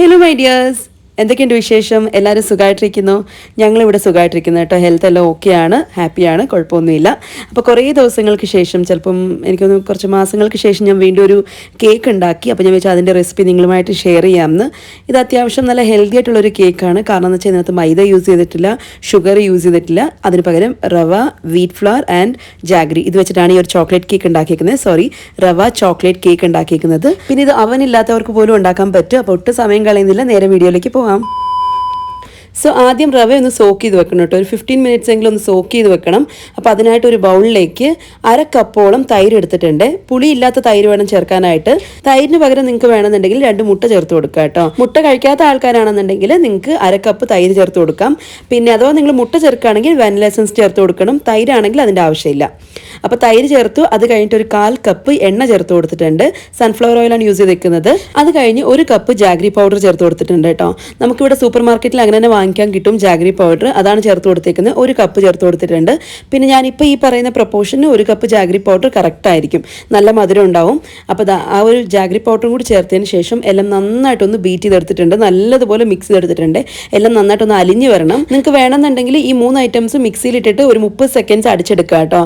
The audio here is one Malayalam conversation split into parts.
ഹലോ മൈ ഡിയേഴ്സ് എന്തൊക്കെയുണ്ട് വിശേഷം? എല്ലാവരും സുഖമായിട്ടിരിക്കുന്നു ഞങ്ങളിവിടെ സുഖമായിട്ടിരിക്കുന്നു കേട്ടോ. ഹെൽത്ത് എല്ലാം ഓക്കെയാണ് ഹാപ്പിയാണ് കുഴപ്പമൊന്നുമില്ല. അപ്പോൾ കുറേ ദിവസങ്ങൾക്ക് ശേഷം ചിലപ്പം എനിക്കൊന്ന് കുറച്ച് മാസങ്ങൾക്ക് ശേഷം ഞാൻ വീണ്ടും ഒരു കേക്ക് ഉണ്ടാക്കി. അപ്പോൾ ഞാൻ വെച്ചാൽ അതിന്റെ റെസിപ്പി നിങ്ങളുമായിട്ട് ഷെയർ ചെയ്യാമെന്ന്. ഇത് അത്യാവശ്യം നല്ല ഹെൽത്തി ആയിട്ടുള്ളൊരു കേക്കാണ് കാരണം എന്ന് വെച്ചാൽ ഇതിനകത്ത് മൈദ യൂസ് ചെയ്തിട്ടില്ല ഷുഗർ യൂസ് ചെയ്തിട്ടില്ല. അതിന് പകരം റവ വീറ്റ് ഫ്ലവർ ആൻഡ് ജാഗ്രി ഇത് വെച്ചിട്ടാണ് ഈ ഒരു ചോക്ലേറ്റ് കേക്ക് ഉണ്ടാക്കിയിരിക്കുന്നത് സോറി റവ ചോക്ലേറ്റ് കേക്ക് ഉണ്ടാക്കിയിരിക്കുന്നത് പിന്നെ ഇത് അവനില്ലാത്തവർക്ക് പോലും ഉണ്ടാക്കാൻ പറ്റും. അപ്പോൾ ഒട്ടും സമയം കളയുന്നില്ല. നേരെ വീഡിയോയിലേക്ക് പോകാം സോ ആദ്യം റവ ഒന്ന് സോക്ക് ചെയ്ത് വെക്കണം കേട്ടോ. ഒരു ഫിഫ്റ്റീൻ മിനിറ്റ്സ് എങ്കിലും ഒന്ന് സോക്ക് ചെയ്ത് വെക്കണം. അപ്പോൾ അതിനായിട്ട് ഒരു ബൗളിലേക്ക് അര കപ്പോളം തൈര് എടുത്തിട്ടുണ്ട്. പുളി ഇല്ലാത്ത തൈര് വേണം ചേർക്കാനായിട്ട്. തൈരിന് പകരം നിങ്ങൾക്ക് വേണമെന്നുണ്ടെങ്കിൽ രണ്ട് മുട്ട ചേർത്ത് കൊടുക്കുക കേട്ടോ. മുട്ട കഴിക്കാത്ത ആൾക്കാരാണെന്നുണ്ടെങ്കിൽ നിങ്ങൾക്ക് അര കപ്പ് തൈര് ചേർത്ത് കൊടുക്കാം. പിന്നെ അഥവാ നിങ്ങൾ മുട്ട ചേർക്കുകയാണെങ്കിൽ വാനില എസൻസ് ചേർത്ത് കൊടുക്കണം. തൈരാണെങ്കിൽ അതിന്റെ ആവശ്യമില്ല. അപ്പോൾ തൈര് ചേർത്തു അത് കഴിഞ്ഞിട്ട് ഒരു കാൽ കപ്പ് എണ്ണ ചേർത്ത് കൊടുത്തിട്ടുണ്ട്. സൺഫ്ലവർ ഓയിൽ ആണ് യൂസ് ചെയ്തിരിക്കുന്നത്. അത് കഴിഞ്ഞ് ഒരു കപ്പ് ജാഗ്രി പൗഡർ ചേർത്ത് കൊടുത്തിട്ടുണ്ട് കേട്ടോ. നമുക്കിവിടെ സൂപ്പർ മാർക്കറ്റിൽ അങ്ങനെ തന്നെ വാങ്ങിക്കാൻ കിട്ടും ജാഗ്രി പൗഡർ അതാണ് ചേർത്ത് കൊടുത്തേക്കുന്നത്. ഒരു കപ്പ് ചേർത്ത് കൊടുത്തിട്ടുണ്ട്. പിന്നെ ഞാനിപ്പോൾ ഈ പറയുന്ന പ്രപ്പോർഷന് ഒരു കപ്പ് ജാഗ്രി പൗഡർ കറക്റ്റ് ആയിരിക്കും. നല്ല മധുരം ഉണ്ടാവും. അപ്പോൾ ആ ഒരു ജാഗ്രി പൗഡറും കൂടി ചേർത്തതിന് ശേഷം എല്ലാം നന്നായിട്ടൊന്ന് ബീറ്റ് ചെയ്തെടുത്തിട്ടുണ്ട്. നല്ലതുപോലെ മിക്സ് ചെയ്തെടുത്തിട്ടുണ്ട്. എല്ലാം നന്നായിട്ടൊന്ന് അലിഞ്ഞ് വരണം. നിങ്ങൾക്ക് വേണമെന്നുണ്ടെങ്കിൽ ഈ മൂന്ന് ഐറ്റംസ് മിക്സിയിലിട്ടിട്ട് ഒരു മുപ്പത് സെക്കൻഡ്സ് അടിച്ചെടുക്കുക കേട്ടോ.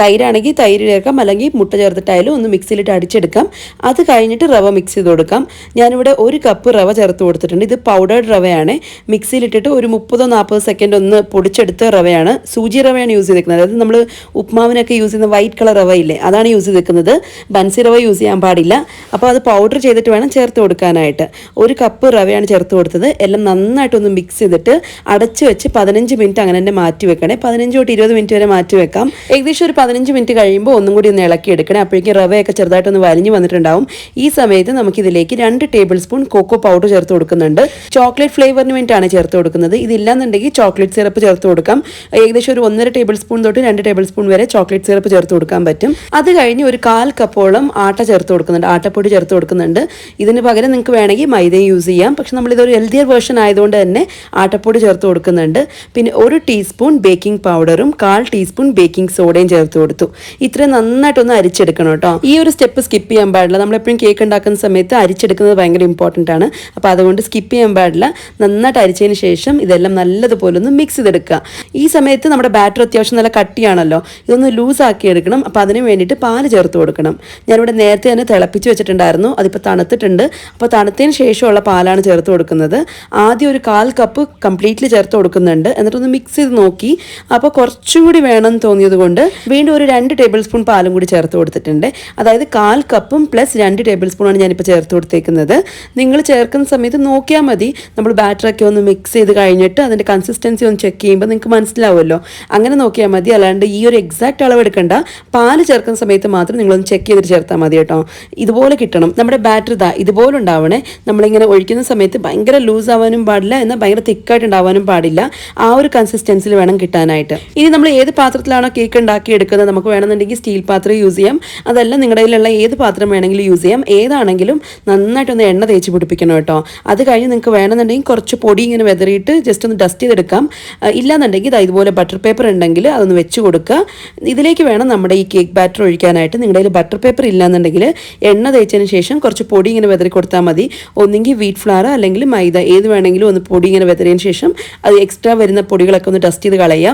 തൈരാണെങ്കിൽ തൈര് ചേർക്കാം അല്ലെങ്കിൽ മുട്ട ചേർത്തിട്ടായാലും ഒന്ന് മിക്സിയിലിട്ട് അടിച്ചെടുക്കാം. അത് കഴിഞ്ഞിട്ട് റവ മിക്സ് ചെയ്ത് കൊടുക്കാം. ഞാനിവിടെ ഒരു കപ്പ് റവ ചേർത്ത് കൊടുത്തിട്ടുണ്ട്. ഇത് പൗഡേർഡ് റവയാണ്. മിക്സിയിലിട്ടിട്ട് ഒരു മുപ്പതോ നാൽപ്പതോ സെക്കൻഡ് ഒന്ന് പൊടിച്ചെടുത്ത റവയാണ്. സൂചി റവയാണ് യൂസ് ചെയ്തിരിക്കുന്നത്. അതായത് നമ്മൾ ഉപ്മാവിനൊക്കെ യൂസ് ചെയ്യുന്ന വൈറ്റ് കളർ റവ ഇല്ലേ അതാണ് യൂസ് ചെയ്തിരിക്കുന്നത്. ബൻസി റവ യൂസ് ചെയ്യാൻ പാടില്ല. അപ്പോൾ അത് പൗഡർ ചെയ്തിട്ട് വേണം ചേർത്ത് കൊടുക്കാനായിട്ട്. ഒരു കപ്പ് റവയാണ് ചേർത്ത് കൊടുത്തത്. എല്ലാം നന്നായിട്ടൊന്ന് മിക്സ് ചെയ്തിട്ട് അടച്ച് വെച്ച് പതിനഞ്ച് മിനിറ്റ് അങ്ങനെ തന്നെ മാറ്റി വെക്കണേ. പതിനഞ്ച് തൊട്ട് ഇരുപത് മിനിറ്റ് വരെ മാറ്റി വെക്കാം. ഏകദേശം ഒരു പതിനഞ്ച് മിനിറ്റ് കഴിയുമ്പോൾ ഒന്നും കൂടി ഒന്ന് ഇളക്കി എടുക്കണേ. അപ്പോഴേക്കും റവയൊക്കെ ചെറുതായിട്ടൊന്ന് വലിഞ്ഞു വന്നിട്ടുണ്ടാവും. ഈ സമയത്ത് നമുക്കിതിലേക്ക് രണ്ട് ടേബിൾ സ്പൂൺ കൊക്കോ പൗഡർ ചേർത്ത് കൊടുക്കുന്നുണ്ട്. ചോക്ലേറ്റ് ഫ്ലേവറിന് വേണ്ടിയിട്ടാണ് ചേർത്ത് കൊടുക്കുന്നത്. ഇതില്ലാന്നുണ്ടെങ്കിൽ ചോക്ലേറ്റ് സിറപ്പ് ചേർത്ത് കൊടുക്കാം. ഏകദേശം ഒരു ഒന്നര ടേബിൾ സ്പൂൺ തൊട്ട് രണ്ട് ടേബിൾ സ്പൂൺ വരെ ചോക്ലേറ്റ് സിറപ്പ് ചേർത്ത് കൊടുക്കാൻ പറ്റും. അത് കഴിഞ്ഞ് ഒരു കാൽ കപ്പോളം ആട്ട ചേർത്ത് കൊടുക്കുന്നുണ്ട്. ആട്ടപ്പൊടി ചേർത്ത് കൊടുക്കുന്നുണ്ട്. ഇതിന് പകരം നിങ്ങൾക്ക് വേണമെങ്കിൽ മൈദയും യൂസ് ചെയ്യാം. പക്ഷെ നമ്മളിതൊരു ഹെൽത്തിയർ വേർഷൻ ആയതുകൊണ്ട് തന്നെ ആട്ടപ്പൊടി ചേർത്ത് കൊടുക്കുന്നുണ്ട്. പിന്നെ ഒരു ടീസ്പൂൺ ബേക്കിംഗ് പൗഡറും കാൽ ടീസ്പൂൺ ബേക്കിംഗ് സോഡയും ചേർത്ത് കൊടുത്തു. ഇത്രയും നന്നായിട്ടൊന്ന് അരിച്ചെടുക്കണം കേട്ടോ. ഈ ഒരു സ്റ്റെപ്പ് സ്കിപ്പ് ചെയ്യാൻ പാടില്ല. നമ്മളെപ്പോഴും കേക്ക് ഉണ്ടാക്കുന്ന സമയത്ത് അരിച്ചെടുക്കുന്നത് ഭയങ്കര ഇമ്പോർട്ടന്റ് ആണ്. അപ്പോൾ അതുകൊണ്ട് സ്കിപ്പ് ചെയ്യാൻ പാടില്ല. നന്നായിട്ട് അരിച്ചതിന് ശേഷം ഇതെല്ലാം നല്ലതുപോലെ ഒന്ന് മിക്സ് ചെയ്തെടുക്കുക. ഈ സമയത്ത് നമ്മുടെ ബാറ്റർ അത്യാവശ്യം നല്ല കട്ടിയാണല്ലോ. ഇതൊന്ന് ലൂസ് ആക്കി എടുക്കണം. അപ്പോൾ അതിന് വേണ്ടിയിട്ട് പാൽ ചേർത്ത് കൊടുക്കണം. ഞാനിവിടെ നേരത്തെ തന്നെ തിളപ്പിച്ച് വെച്ചിട്ടുണ്ടായിരുന്നു. അതിപ്പോൾ തണുത്തിട്ടുണ്ട്. അപ്പോൾ തണുത്തതിന് ശേഷമുള്ള പാലാണ് ചേർത്ത് കൊടുക്കുന്നത്. ആദ്യം ഒരു കാൽ കപ്പ് കംപ്ലീറ്റ്ലി ചേർത്ത് കൊടുക്കുന്നുണ്ട്. എന്നിട്ടൊന്ന് മിക്സ് ചെയ്ത് നോക്കി. അപ്പോൾ കുറച്ചും കൂടി വേണം തോന്നിയത് കൊണ്ട് വീണ്ടും ഒരു രണ്ട് ടേബിൾ സ്പൂൺ പാലും കൂടി ചേർത്ത് കൊടുത്തിട്ടുണ്ട്. അതായത് കാൽ കപ്പും പ്ലസ് രണ്ട് ടേബിൾ സ്പൂണാണ് ഞാനിപ്പോൾ ചേർത്ത് കൊടുത്തേക്കുന്നത്. നിങ്ങൾ ചേർക്കുന്ന സമയത്ത് നോക്കിയാൽ മതി. നമ്മൾ ബാറ്ററൊക്കെ ഒന്ന് മിക്സ് ചെയ്ത് കഴിഞ്ഞിട്ട് അതിന്റെ കൺസിസ്റ്റൻസി ഒന്ന് ചെക്ക് ചെയ്യുമ്പോൾ നിങ്ങൾക്ക് മനസ്സിലാവുമല്ലോ. അങ്ങനെ നോക്കിയാൽ മതി. അല്ലാണ്ട് ഈ ഒരു എക്സാക്റ്റ് അളവ് എടുക്കണ്ട. പാൽ ചേർക്കുന്ന സമയത്ത് മാത്രം നിങ്ങളൊന്ന് ചെക്ക് ചെയ്തിട്ട് ചേർത്താൽ മതി കേട്ടോ. ഇതുപോലെ കിട്ടണം. നമ്മുടെ ബാറ്റർ ഇതാ ഇതുപോലെ ഉണ്ടാവണേ. നമ്മളിങ്ങനെ ഒഴിക്കുന്ന സമയത്ത് ഭയങ്കര ലൂസ് ആവാനും പാടില്ല. എന്നാൽ ഭയങ്കര തിക്കായിട്ട് ഉണ്ടാവാനും പാടില്ല. ആ ഒരു കൺസിസ്റ്റൻസിൽ വേണം കിട്ടാനായിട്ട്. ഇനി നമ്മൾ ഏത് പാത്രത്തിലാണോ കേക്ക് ഉണ്ടാക്കി എടുക്കുന്നത് നമുക്ക് വേണമെന്നുണ്ടെങ്കിൽ സ്റ്റീൽ പാത്രം യൂസ് ചെയ്യാം. അതല്ല നിങ്ങളുടെ കയ്യിലുള്ള ഏത് പാത്രം വേണമെങ്കിലും യൂസ് ചെയ്യാം. ഏതാണെങ്കിലും നന്നായിട്ടൊന്ന് എണ്ണ തേച്ച് പിടിപ്പിക്കണം കേട്ടോ. അത് കഴിഞ്ഞ് നിങ്ങൾക്ക് വേണമെന്നുണ്ടെങ്കിൽ കുറച്ച് പൊടി ഇങ്ങനെ വെതറിയിട്ട് ജസ്റ്റ് ഒന്ന് ഡസ്റ്റ് ചെയ്തെടുക്കാം. ഇല്ലാന്നുണ്ടെങ്കിൽ ഇതാ ഇതുപോലെ ബട്ടർ പേപ്പർ ഉണ്ടെങ്കിൽ അതൊന്ന് വെച്ച് കൊടുക്കുക. ഇതിലേക്ക് വേണം നമ്മുടെ ഈ കേക്ക് ബാറ്റർ ഒഴിക്കാനായിട്ട്. നിങ്ങളുടെ കയ്യിൽ ബട്ടർ പേപ്പർ ഇല്ലാന്നുണ്ടെങ്കിൽ എണ്ണ തേച്ചതിന് ശേഷം കുറച്ച് പൊടി ഇങ്ങനെ വെതറി കൊടുത്താൽ മതി. ഒന്നെങ്കിൽ വീറ്റ് ഫ്ലവർ അല്ലെങ്കിൽ മൈദ ഏത് വേണമെങ്കിലും ഒന്ന് പൊടി ഇങ്ങനെ വെതറിയതിന് ശേഷം അത് എക്സ്ട്രാ വരുന്ന പൊടികളൊക്കെ ഒന്ന് ഡസ്റ്റ് ചെയ്ത് കളയുക.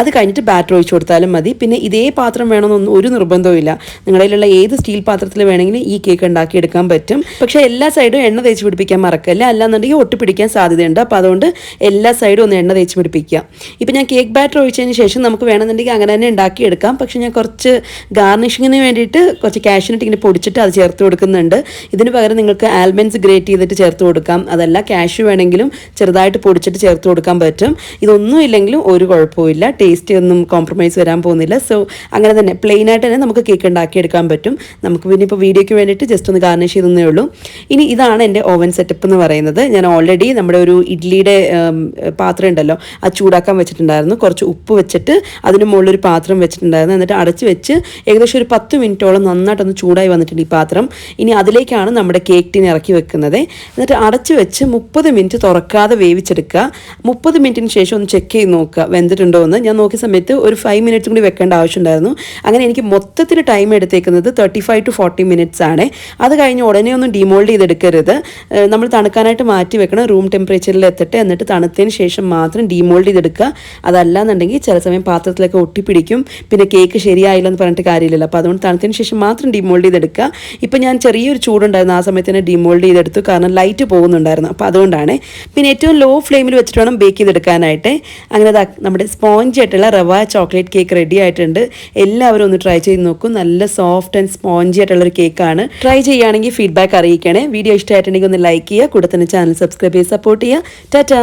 അത് കഴിഞ്ഞിട്ട് ബാറ്റർ ഒഴിച്ച് കൊടുത്താലും മതി. പിന്നെ ഇതേ പാത്രം വേണമെന്നൊന്നും ഒരു നിർബന്ധവും ഇല്ല. നിങ്ങളുടെ ഏത് സ്റ്റീൽ പാത്രത്തിൽ വേണമെങ്കിലും ഈ കേക്ക് ഉണ്ടാക്കിയെടുക്കാൻ പറ്റും. പക്ഷെ എല്ലാ സൈഡും എണ്ണ തേച്ച് പിടിപ്പിക്കാൻ മറക്കല്ല. അല്ലാന്നുണ്ടെങ്കിൽ ഒട്ടിപ്പിടിക്കാൻ സാധ്യതയുണ്ട്. അപ്പോൾ അതുകൊണ്ട് എല്ലാ സൈഡും ഒന്ന് എണ്ണ തേച്ച് പിടിപ്പിക്കുക. ഇപ്പം ഞാൻ കേക്ക് ബാറ്റർ ഒഴിച്ചതിന് ശേഷം നമുക്ക് വേണമെന്നുണ്ടെങ്കിൽ അങ്ങനെ തന്നെ ഉണ്ടാക്കിയെടുക്കാം. പക്ഷെ ഞാൻ കുറച്ച് ഗാർണിഷിങ്ങിന് വേണ്ടിയിട്ട് കുറച്ച് കാഷ്യൂനട്ട് ഇങ്ങനെ പൊടിച്ചിട്ട് അത് ചേർത്ത് കൊടുക്കുന്നുണ്ട്. ഇതിന് പകരം നിങ്ങൾക്ക് ആൽമൻസ് ഗ്രേറ്റ് ചെയ്തിട്ട് ചേർത്ത് കൊടുക്കാം. അതല്ല കാഷ്യൂ വേണമെങ്കിലും ചെറുതായിട്ട് പൊടിച്ചിട്ട് ചേർത്ത് കൊടുക്കാൻ പറ്റും. ഇതൊന്നും ഇല്ലെങ്കിലും ഒരു കുഴപ്പമില്ല ടേസ്റ്റ് ഒന്നും കോംപ്രമൈസ് വരാൻ പോകുന്നില്ല. സോ അങ്ങനെ തന്നെ പ്ലെയിൻ ആയിട്ട് തന്നെ നമുക്ക് കേക്ക് ഉണ്ടാക്കിയെടുക്കാൻ പറ്റും. നമുക്ക് പിന്നെ ഇപ്പോൾ വീഡിയോയ്ക്ക് വേണ്ടിയിട്ട് ജസ്റ്റ് ഒന്ന് ഗാർണിഷ് ചെയ്തേ ഉള്ളൂ. ഇനി ഇതാണ് എന്റെ ഓവൻ സെറ്റപ്പ് എന്ന് പറയുന്നത്. ഞാൻ ഓൾറെഡി നമ്മുടെ ഒരു ഇഡ്ലിയുടെ പാത്രം ഉണ്ടല്ലോ അത് ചൂടാക്കാൻ വെച്ചിട്ടുണ്ടായിരുന്നു. കുറച്ച് ഉപ്പ് വെച്ചിട്ട് അതിന് മുകളിലൊരു പാത്രം വെച്ചിട്ടുണ്ടായിരുന്നു. എന്നിട്ട് അടച്ച് വെച്ച് ഏകദേശം ഒരു പത്ത് മിനിറ്റോളം നന്നായിട്ടൊന്ന് ചൂടായി വന്നിട്ടുണ്ട് ഈ പാത്രം. ഇനി അതിലേക്കാണ് നമ്മുടെ കേക്ക് ടീൻ ഇറക്കി വെക്കുന്നത്. എന്നിട്ട് അടച്ച് വെച്ച് മുപ്പത് മിനിറ്റ് തുറക്കാതെ വേവിച്ചെടുക്കുക. മുപ്പത് മിനിറ്റിന് ശേഷം ഒന്ന് ചെക്ക് ചെയ്ത് നോക്കുക. വെന്തിട്ടുണ്ടോ എന്ന്. ഞാൻ നോക്കിയ സമയത്ത് ഒരു ഫൈവ് മിനിറ്റ്സ് കൂടി വെക്കേണ്ട ആവശ്യം ആവശ്യമുണ്ടായിരുന്നു അങ്ങനെ എനിക്ക് മൊത്തത്തിൽ ടൈം എടുത്തേക്കുന്നത് thirty five to forty minutes ആണ്. അത് കഴിഞ്ഞ് ഉടനെ ഒന്നും ഡിമോൾഡ് ചെയ്തെടുക്കരുത്. നമ്മൾ തണുക്കാനായിട്ട് മാറ്റി വെക്കണം. റൂം ടെമ്പറേച്ചറിൽ എത്തട്ടെ എന്നിട്ട് തണുത്തതിന് ശേഷം മാത്രം ഡിമോൾഡ് ചെയ്തെടുക്കുക. അതല്ല എന്നുണ്ടെങ്കിൽ ചില സമയം പാത്രത്തിലൊക്കെ ഒട്ടിപ്പിടിക്കും. പിന്നെ കേക്ക് ശരിയായില്ല എന്ന് പറഞ്ഞിട്ട് കാര്യമില്ലല്ലോ. അപ്പോൾ അതുകൊണ്ട് തണുത്തതിന് ശേഷം മാത്രം ഡിമോൾഡ് ചെയ്തെടുക്കുക. ഇപ്പം ഞാൻ ചെറിയൊരു ചൂടുണ്ടായിരുന്നു. ആ സമയത്ത് തന്നെ ഡിമോൾഡ് ചെയ്തെടുത്തു. കാരണം ലൈറ്റ് പോകുന്നുണ്ടായിരുന്നു. അപ്പോൾ അതുകൊണ്ടാണ്. പിന്നെ ഏറ്റവും ലോ ഫ്ലെയിമിൽ വെച്ചിട്ട് വേണം ബേക്ക് ചെയ്തെടുക്കാനായിട്ട്. അങ്ങനെ നമ്മുടെ സ്പോഞ്ച് ആയിട്ടുള്ള റവ ചോക്ലേറ്റ് കേക്ക് റെഡി ആയിട്ടുണ്ട്. എല്ലാവരും ഒന്ന് ട്രൈ ചെയ്ത് നോക്കൂ. നല്ല സോഫ്റ്റ് ആൻഡ് സ്പോഞ്ചി ആയിട്ടുള്ള ഒരു കേക്കാണ് ട്രൈ ചെയ്യുകയാണെങ്കിൽ ഫീഡ്ബാക്ക് അറിയിക്കണേ. വീഡിയോ ഇഷ്ടമായിട്ടുണ്ടെങ്കിൽ ഒന്ന് ലൈക്ക് ചെയ്യുക. കൂടെ തന്നെ ചാനൽ സബ്സ്ക്രൈബ് ചെയ്ത് സപ്പോർട്ട് ചെയ്യുക. ടാറ്റാ